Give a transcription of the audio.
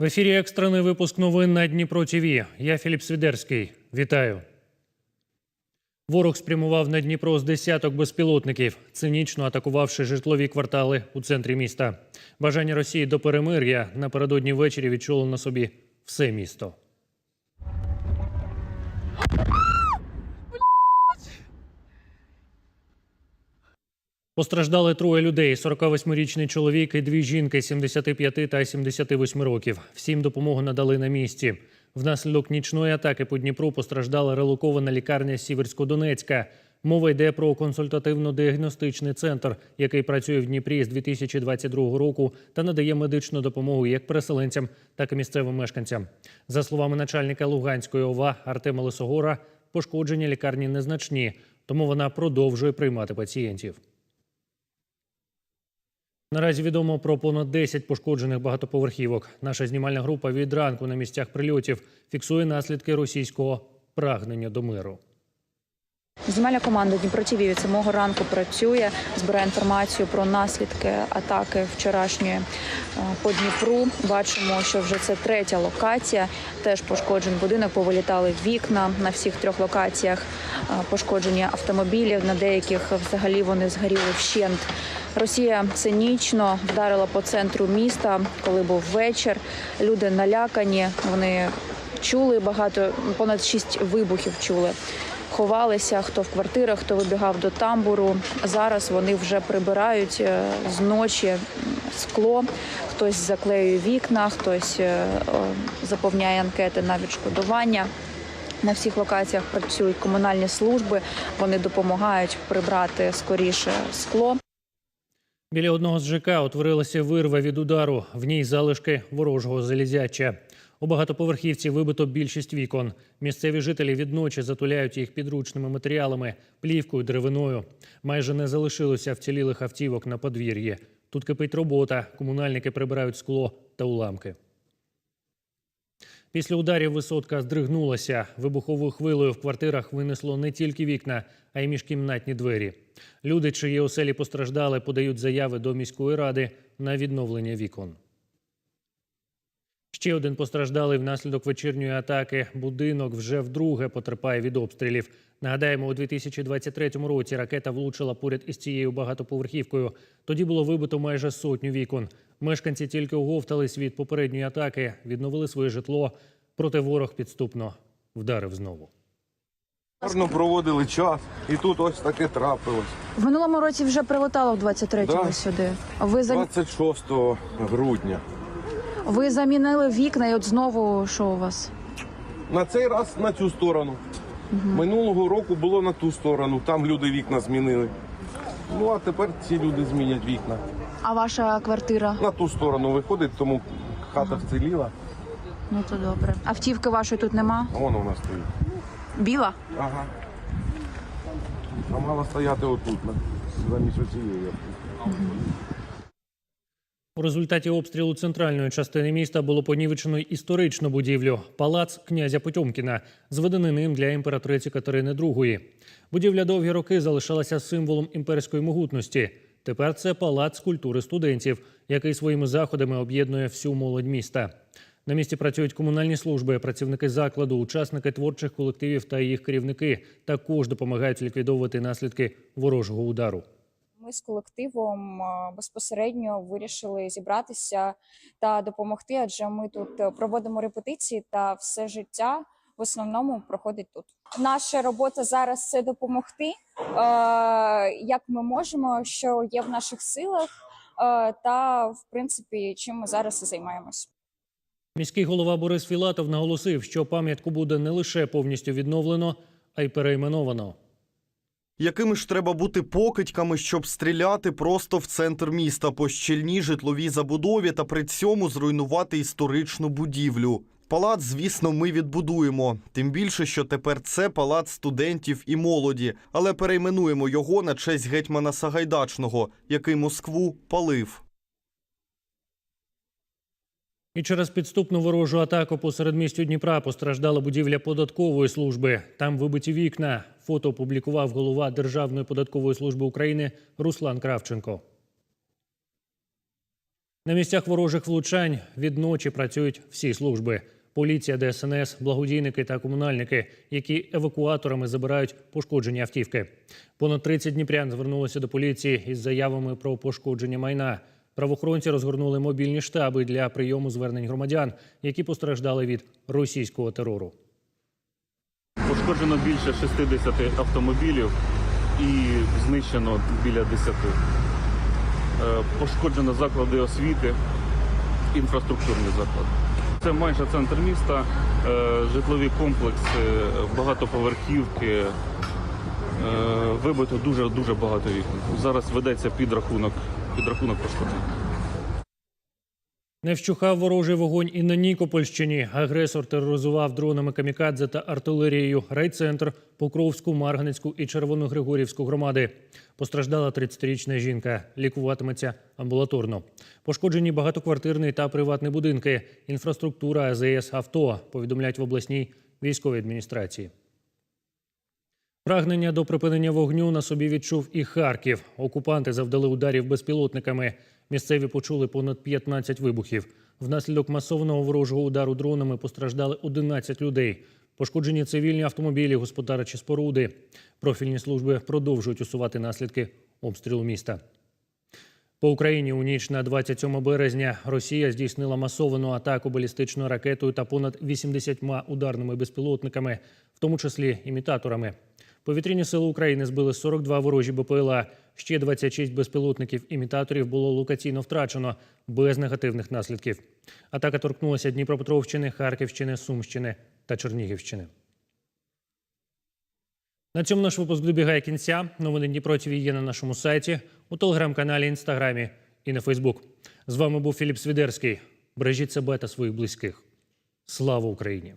В ефірі екстрений випуск новин на Дніпро ТВ. Я Філіп Свідерський. Вітаю. Ворог спрямував на Дніпро з десяток безпілотників, цинічно атакувавши житлові квартали у центрі міста. Бажання Росії до перемир'я напередодні ввечері відчуло на собі все місто. Постраждали троє людей: 48-річний чоловік і дві жінки 75 та 78 років. Всім допомогу надали на місці. Внаслідок нічної атаки по Дніпру постраждала релокована лікарня Сіверсько-Донецька. Мова йде про консультативно-діагностичний центр, який працює в Дніпрі з 2022 року та надає медичну допомогу як переселенцям, так і місцевим мешканцям. За словами начальника Луганської ОВА Артема Лисогора, пошкодження лікарні незначні, тому вона продовжує приймати пацієнтів. Наразі відомо про понад 10 пошкоджених багатоповерхівок. Наша знімальна група від ранку на місцях прильотів фіксує наслідки російського прагнення до миру. Знімальна команда Дніпро ТВ від самого ранку працює, збирає інформацію про наслідки атаки вчорашньої е, по Дніпру. Бачимо, що вже це третя локація. Теж пошкоджений будинок, повилітали вікна на всіх трьох локаціях. Е, Пошкоджені автомобілі. На деяких взагалі вони згоріли вщент. Росія цинічно вдарила по центру міста, коли був вечір. Люди налякані. Вони чули багато, понад шість вибухів чули ховалися, хто в квартирах, хто вибігав до тамбуру. Зараз вони вже прибирають е, з ночі скло, хтось заклеює вікна, хтось е, заповняє анкети на відшкодування. На всіх локаціях працюють комунальні служби. Вони допомагають прибрати скоріше скло. Біля одного з ЖК утворилася вирва від удару. В ній залишки ворожого залізяча. У багатоповерхівці вибито більшість вікон. Місцеві жителі відночі затуляють їх підручними матеріалами, плівкою, деревиною. Майже не залишилося вцілілих автівок на подвір'ї. Тут кипить робота. Комунальники прибирають скло та уламки. Після ударів висотка здригнулася. Вибуховою хвилею в квартирах винесло не тільки вікна, а й міжкімнатні двері. Люди, чиї оселі постраждали, подають заяви до міської ради на відновлення вікон. Ще один постраждалий внаслідок вечірньої атаки. Будинок вже вдруге потерпає від обстрілів. Нагадаємо, у 2023 році ракета влучила поряд із цією багатоповерхівкою. Тоді було вибито майже сотню вікон. Мешканці тільки оговтались від попередньої атаки, відновили своє житло. Проте ворог підступно вдарив знову. Гарно проводили час, і тут ось таке трапилось. В минулому році вже прилетало в 23-му Да. сюди. Ви зам... 26 грудня. Ви замінили вікна, і от знову що у вас? На цей раз на цю сторону. Минулого року було на ту сторону, там люди вікна змінили. Ну а тепер ці люди змінять вікна. А ваша квартира? На ту сторону виходить, тому хата вціліла, Ну то добре. Автівки вашої тут нема? а воно у нас стоїть. Біла? Ага. А мала стояти отут, замість оцієї. У результаті обстрілу центральної частини міста було понівечено історичну будівлю палац князя Потьомкіна, зведений ним для імператриці Катерини II. Будівля довгі роки залишалася символом імперської могутності. Тепер це палац культури студентів, який своїми заходами об'єднує всю молодь міста. На місці працюють комунальні служби, працівники закладу, учасники творчих колективів та їх керівники також допомагають ліквідовувати наслідки ворожого удару. Ми з колективом е, безпосередньо вирішили зібратися та допомогти, адже ми тут е, проводимо репетиції та все життя в основному проходить тут. Наша робота зараз це допомогти, е, як ми можемо, що є в наших силах, та в принципі, чим ми зараз і займаємось. Міський голова Борис Філатов наголосив, що пам'ятку буде не лише повністю відновлено, а й перейменовано. Якими ж треба бути покидьками, щоб стріляти просто в центр міста по щільній житловій забудові та при цьому зруйнувати історичну будівлю? Палац, звісно, ми відбудуємо. Тим більше, що тепер це палац студентів і молоді, але перейменуємо його на честь гетьмана Сагайдачного, який Москву палив. І через підступну ворожу атаку по середмістю Дніпра постраждала будівля податкової служби. Там вибиті вікна. Фото опублікував голова Державної податкової служби України Руслан Кравченко. На місцях ворожих влучань від ночі працюють всі служби: поліція, ДСНС, благодійники та комунальники, які евакуаторами забирають пошкоджені автівки. Понад 30 дніпрян звернулися до поліції із заявами про пошкодження майна. Правоохоронці розгорнули мобільні штаби для прийому звернень громадян, які постраждали від російського терору. Пошкоджено більше 60 автомобілів і знищено біля 10. Е, Пошкоджено заклади освіти, інфраструктурні заклади. Це майже центр міста, е, житлові комплекси, багатоповерхівки. е, Вибито дуже дуже багато вікон. Зараз ведеться підрахунок, підрахунок пошкоджень. Не вщухав ворожий вогонь і на Нікопольщині. Агресор тероризував дронами камікадзе та артилерією райцентр, Покровську, Марганецьку і Червоногригорівську громади. Постраждала 30-річна жінка. Лікуватиметься амбулаторно. Пошкоджені багатоквартирний та приватні будинки, інфраструктура, АЗС, авто. Повідомляють в обласній військовій адміністрації. Прагнення до припинення вогню на собі відчув і Харків. Окупанти завдали ударів безпілотниками. Місцеві почули понад 15 вибухів. Внаслідок масованого ворожого удару дронами постраждали 11 людей. Пошкоджені цивільні автомобілі, господарчі споруди. Профільні служби продовжують усувати наслідки обстрілу міста. По Україні у ніч на 27 березня Росія здійснила масовану атаку балістичною ракетою та понад 80 ударними безпілотниками, в тому числі імітаторами. Повітряні сили України збили 42 ворожі БПЛА. Ще 26 безпілотників-імітаторів було локаційно втрачено без негативних наслідків. Атака торкнулася Дніпропетровщини, Харківщини, Сумщини та Чернігівщини. На цьому наш випуск добігає кінця. Новини Дніпро ТВ є на нашому сайті, у телеграм-каналі, інстаграмі і на Фейсбук. З вами був Філіп Свідерський. Бережіть себе та своїх близьких. Слава Україні!